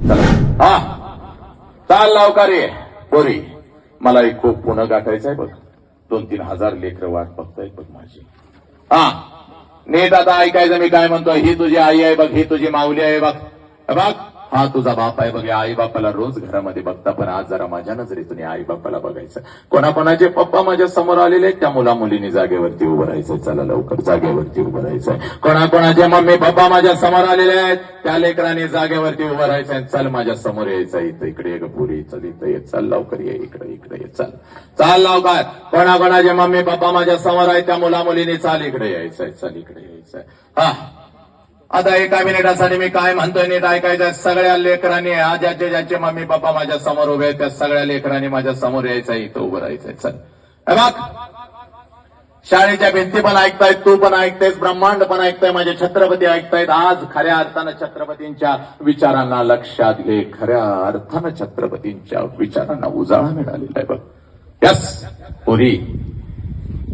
चला हा. चाल लावकार. ये पोरी मला एक खूप पुन्हा गाठायचंय बघ. दोन तीन हजार लेकर वाट बघताय बघ माझी. हा. नीट आता ऐकायचं मी काय म्हणतो ही तुझी आई आहे बघ ही तुझी माऊली आहे बघ. बघ. हा तुझा बाप आहे बघ आई बापाला रोज घरामध्ये बघता पण आज जरा माझ्या नजरेतून आई बापाला बघायचं. कोणाकोणाचे पप्पा माझ्यासमोर आलेले आहेत, त्या मुला मुलीने जागेवरती उभं राहायचंय. चला लवकर जागेवरती उभं राहायचंय. कोणाकोणाचे मम्मी पप्पा माझ्यासमोर आलेले आहेत त्या लेकरांनी जागेवरती उभं राहायचंय. चल माझ्यासमोर यायचं इथं इकडे ये पुरी चल इथं ये चल लवकर ये इकडे इकडे ये चल. चाल लवकर. कोणाकोणाचे मम्मी पप्पा माझ्यासमोर आहे त्या मुला मुलीने चाल इकडे यायचंय चल इकडे यायचंय. हा. आता एका मिनिटासाठी मी काय म्हणतोय नीट ऐकायचं. सगळ्या लेकरांनी आज ज्याचे ज्याचे मम्मी पप्पा माझ्यासमोर उभे आहेत त्या सगळ्या लेकरांनी माझ्यासमोर यायचं इथं उभं राहायचंय. चल. बघ. शाळेच्या भिंती पण ऐकतायत तू पण ऐकतेस ब्रह्मांड पण ऐकताय माझे छत्रपती ऐकतायत. आज खऱ्या अर्थानं छत्रपतींच्या विचारांना लक्षात घे. खऱ्या अर्थानं छत्रपतींच्या विचारांना उजाळा मिळालेला आहे बघ. यस पुरी.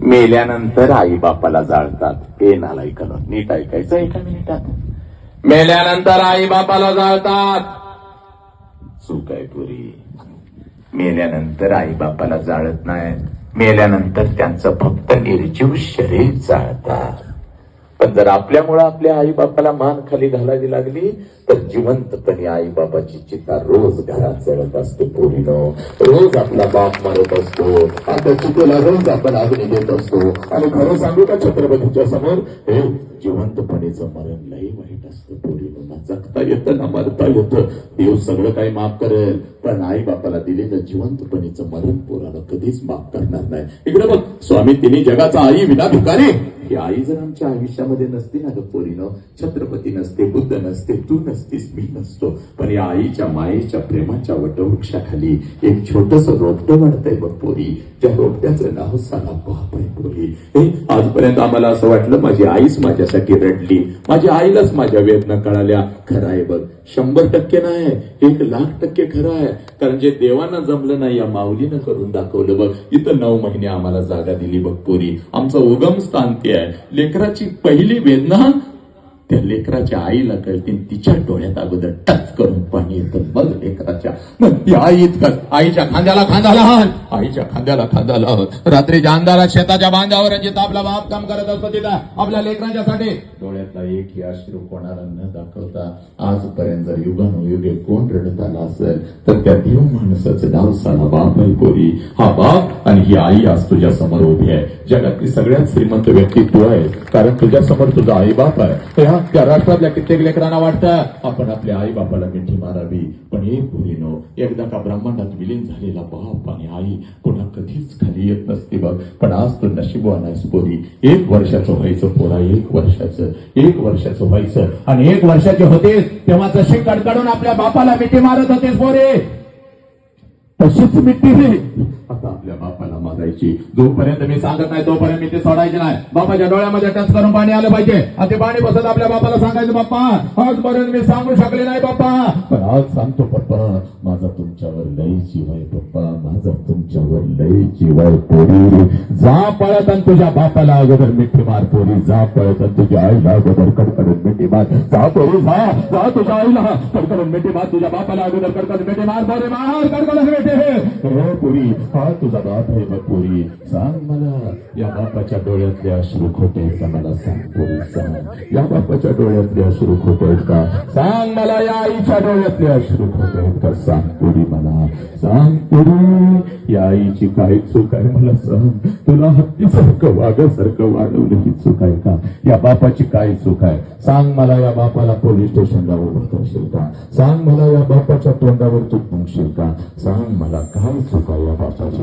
मेल्यानंतर आई बापाला जाळतात हे नालायकनं नीट ऐकायचं एका मिनिटात. मेल्यानंतर आई बापाला जाळतात. चूक आहे पुरी. मेल्यानंतर आई बापाला जाळत नाही मेल्यानंतर त्यांचं फक्त निर्जीव शरीर जाळतात. पण जर आपल्यामुळं आपल्या आई बापाला मान खाली घालावी लागली तर जिवंतपणे आई बाबाची चिता रोज घरात चढत असते पोरीनो रोज आपला बाप मारत असतो आता चितेला रोज आपण आग्नी देत असतो. आणि खरं सांगू का छत्रपतीच्या समोर? हे जिवंतपणेचं मरण लई वाईट असतं पोरीनो ना जगता येतं ना मरता येतं. देव सगळं काही माफ करेल. पण आई बापाला दिलेलं जिवंतपणीचं मरण पोरानं कधीच माफ करणार नाही. इकडे बघ स्वामी तिने जगाचा आई विना भिकारी. ही आई जर आमच्या आयुष्यामध्ये नसते ना ग पोरीनं छत्रपती नसते बुद्ध नसते तू नसतीस मी नसतो. पण या आईच्या मायेच्या प्रेमाच्या वटवृक्षाखाली एक छोटस रोपटं वाढतंय बघ पोरी. त्या रोपट्याचं नाव साला बाप आहे पोरी. हे आजपर्यंत आम्हाला असं वाटलं माझी आईच माझ्यासाठी रडली. माझ्या आईलाच माझ्या वेदना कळाल्या. खरं आहे बघ शंभर टक्के नाही एक लाख टक्के खरं आहे. कारण जे देवांना जमलं नाही या माऊलीनं करून दाखवलं. बघ इथं नऊ महिने आम्हाला जागा दिली बघ पोरी. आमचं उगम स्थान ते आहे. लेकराची पहिली वेदना त्या लेकराच्या आईला कळते तिच्या डोळ्यात अगोदर टच करून पाणी येतं. मग लेकराच्या. मग ती आई इतकं आईच्या खांद्याला खांदा लहान आईच्या खांद्याला खांदा लहान रात्रीच्या अंधारात शेताच्या बांधावर जिथं आपला बाप काम करत असतो तिथं आपल्या लेकराच्यासाठी. डोळ्यातला एकही अश्रू कोणाला न दाखवता आजपर्यंत जर युगानुयुगे कोण रडत आला असेल तर त्या देव माणसाचं नाव साला बाप आहे पोरी हा बाप आणि ही आई आज तुझ्या समोर उभी आहे. जगातली सगळ्यात श्रीमंत व्यक्ती तू आहे कारण तुझ्या समोर तुझा आई बाप आहे. त्या राष्ट्रातल्या कित्येक लेकरांना वाटतं आपण आपल्या आई बापाला मिठी मारावी. पण एक मुलीनो एकदा का ब्रह्मांडात विलीन झालेला बाप आणि आई पुन्हा कधीच खाली येत नसते बघ. पण आज तू नशीबवान आहेस पोरी एक वर्षाचं व्हायचं पोरा एक वर्षाचं एक वर्षाचं व्हायचं. आणि एक वर्षाचे होतेस तेव्हा तशी कडकडून आपल्या बापाला मिठी मारत होतेस पोरे तशीच मिठी आता आपल्या बापा मारायची जोपर्यंत मी सांगत नाही तोपर्यंत मी ते सोडायचे नाही. बापाच्या डोळ्यामध्ये टच करून पाणी आलं पाहिजे. आणि ते पाणी बसत आपल्या बापाला सांगायचं बाप्पा आजपर्यंत मी सांगू शकले नाही बाप्पा. पण आज सांगतो पप्पा माझा तुमच्यावर लई जीव आहे पप्पा माझा तुमच्यावर लय जीव आहे पोरी. जा पळत आणि तुझ्या बापाला अगोदर मिठी मार पोरी. जा पळत आणि तुझ्या आईला अगोदर कडकडून मिठी मार. जा पोरी जा. जा तुझ्या आईला कडकडून मिठी मार. तुझ्या बापाला अगोदर कडकडून मिठी मार. पोरी मार कडकडून मिठी. हे पोरी हा तुझा बाप आहे पुरी. सांग मला या बापाच्या डोळ्यातले अश्रू खोटे आहेत का मला सांग पुरी सांग. या बापाच्या डोळ्यातले अश्रू खोटे आहेत का सांग मला या आईच्या डोळ्यातले अश्रू खोटे आहेत का सांग पुरी मला. सांग पुरी या आईची काय चूक आहे मला सांग. तुला हत्तीसारखं वाघासारखं वाढवलं ही चूक आहे का? या बापाची काय चूक आहे? सांग मला या बापाला पोलीस स्टेशनला उभं करशील का? सांग मला या बापाच्या तोंडावर तू पुंगशील का? सांग मला काय चूक आहे या बापाची?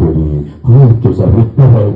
हा तुझा विठ्ठल आहे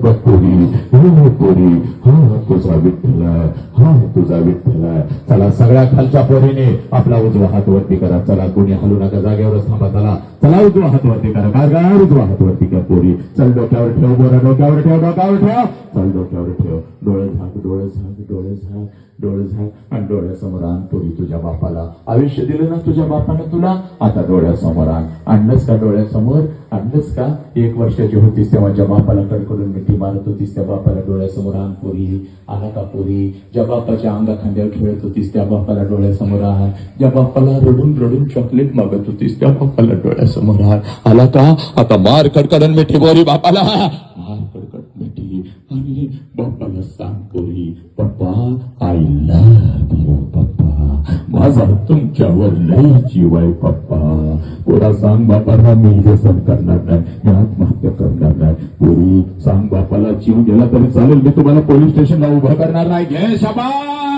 हा तुझा विठ्ठल आहे हा तुझा विठ्ठल आहे. चला सगळ्या खालच्या पोरीने आपला उजवा हात वरती करा. चला कोणी हलू नका जागेवरच थांबा चला. चला उजवा हात वरती करा. काय उजवा हात वरती करा पोरी. चल डोक्यावर ठेव बोरा डोक्यावर ठेव डोक्यावर ठेव. चल डोक्यावर ठेव. डोळे झाक डोळे झाक डोळे झाक. डोळे झाक आणि डोळ्यासमोर आण, पोरी तुझ्या बापाला. आयुष्य दिलं ना तुझ्या बापानं तुला? आता डोळ्यासमोर आण. आणलंच का डोळ्यासमोर? आणलंच का? एक वर्षाची होतीस तेव्हा ज्या बापाला कडकडून मिठी मारत होतीस, त्या बापाला डोळ्यासमोर आण, पोरी. आला का पोरी? ज्या बापाच्या अंगा खांद्यावर खेळत होतीस, त्या बापाला डोळ्यासमोर आण. ज्या बापाला रडून रडून चॉकलेट मागत होतीस, त्या बापाला डोळ्यासमोर आण. आला का? आता मार कडकडून मिठी बोरी बापाला. मार कडकड मिठी. आणि बापाला सांग, पोरी. पप्पा आय लव्ह पप्पा माझा तुमच्यावर लय जीव आहे पप्पा. पोरा सांग बापाला मी हे करणार नाही मी आत्महत्या करणार नाही. पोरी सांग बापाला जीव गेला तरी चालेल मी तुम्हाला पोलीस स्टेशनला उभं करणार नाही. घे शबास!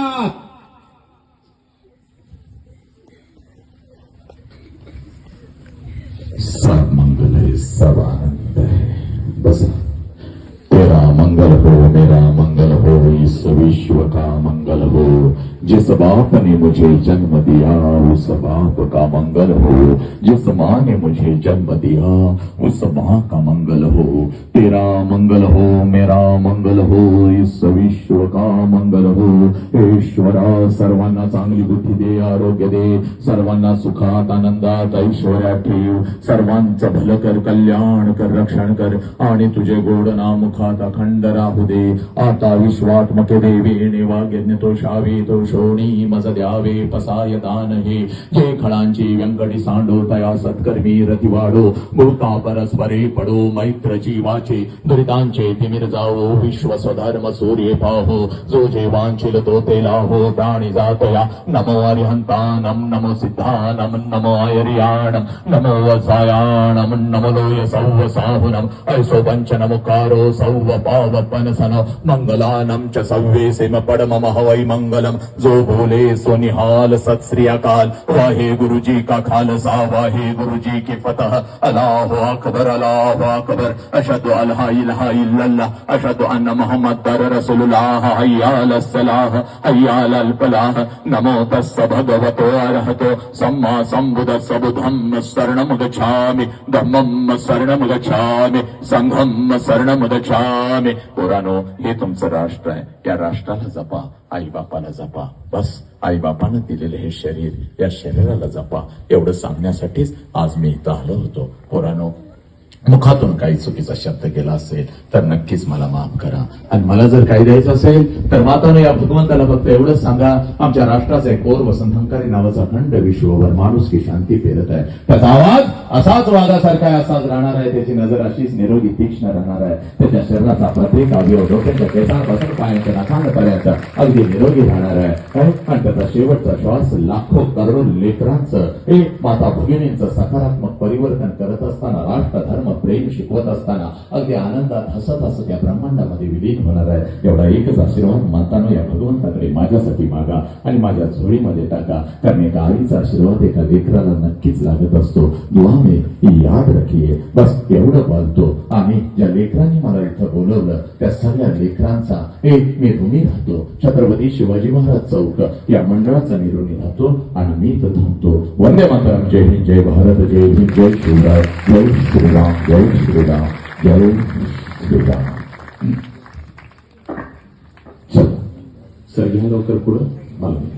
मंगल हो जिस बाप ने मुझे जन्म दिया उस बाप का मंगल हो। जिस माँ ने मुझे जन्म दिया उस माँ का मंगल हो। तेरा मंगल हो मेरा मंगल हो इस विश्व का मंगल हो। ईश्वरा सर्वांना चांगली बुद्धी दे आरोग्य दे। सर्वांना सुखात आनंदात ऐश्वर्यात ठेव। सर्वांचं भलं कर कल्याण कर रक्षण कर आणि तुझे गोड नाम अखंड राहू दे. आता विश्वात्मके देवी निवाग्यज्ञ तो शावी तो मज द्यावे पसाय दान हे जे खळांची व्यंकटी सांडो तया सत्कर्मी रतिवाडो. भूता परस्परे पडो मैत्र जीवाचे. दुरितांचे तिमिर जावो विश्व स्वधर्म सूर्य पाहो. जो जे वांछिल तो ते लाहो प्राणी जातया. नमो अरिहंतानम नमो सिद्धानम नमो अयर्याणम नमो वसायाणम नमो लोय सौव साहुनम ऐसो पंच नमुकारो सौव पावपनसन मंगलानम च सव्वे सिम पडम महवै मंगलम जो बोले सो निहाल सत श्री अकाल। वाहे गुरु जी का खालसा वाहे गुरु जी की फतह। अल्लाह अकबर अल्लाह अकबर। अशद अल्लाह अशद इल्लल्लाह। अशहदु अन्न मुहम्मद रसूलुल्लाह। हय्या सलाह हय्या अल फलाह नमो तस्स भगवतो अरहतो। सम्मा संबुद्धस्स बुद्धं शरणं गच्छामि धम्मं शरणं गच्छामि संघं शरणं गच्छामि पुराणो हे तुमचं राष्ट्र आहे. या राष्ट्राला जपा. आई बापाला जपा. बस आईबापानं दिलेलं दिलेले हे शरीर या शरीराला जपा. एवढं सांगण्यासाठीच आज मी इथं आलो होतो. पोरानो मुखातून काही चुकीचा शब्द गेला असेल तर नक्कीच मला माफ करा. आणि मला जर काही द्यायचं असेल तर मातानो या भगवंताला फक्त एवढंच सांगा आमच्या राष्ट्राचा एक कोर वसंतंकारी नावाचा खंड विश्वभर माणूस की शांती फेरत आहे. त्याचा आवाज असाच वाघासारखा आहे असाच राहणार आहे त्याची नजर अशीच निरोगी तीक्ष्ण राहणार आहे. त्याच्या शरीराचा प्रत्येक अवयव डोक्याच्या केसांपासून पायांच्या नाकांपर्यंत अगदी निरोगी राहणार आहे. आणि त्याचा शेवटचा श्वास लाखो करोड लेकरांचं एक माता भगिनींचं सकारात्मक परिवर्तन करत असताना राष्ट्र धर्म प्रेम शिकवत असताना अगदी आनंदात हसत हसत या ब्रह्मांडामध्ये विलीन होणार आहे. एवढा एकच आशीर्वाद मानताना या भगवंताकडे माझ्यासाठी मागा आणि माझ्या झोळीमध्ये टाका. कारण एका आईचा आशीर्वाद एका लेकराला नक्कीच लागत असतो. दुआ याद रखिये. बस एवढं बोलतो. आणि ज्या लेकरांनी मला इथं बोलवलं त्या सगळ्या लेकरांचा एक मी ऋणी राहतो. छत्रपती शिवाजी महाराज चौक या मंडळाचा मी ऋणी राहतो आणि मी इथं थांबतो. वंदे मातरम. जय हिंद जय भारत जय हिंद जय शिवराय. जय श्रीराम. जय श्रीराम जय श्रीराम चल सर घ्या लवकर पुढं. मला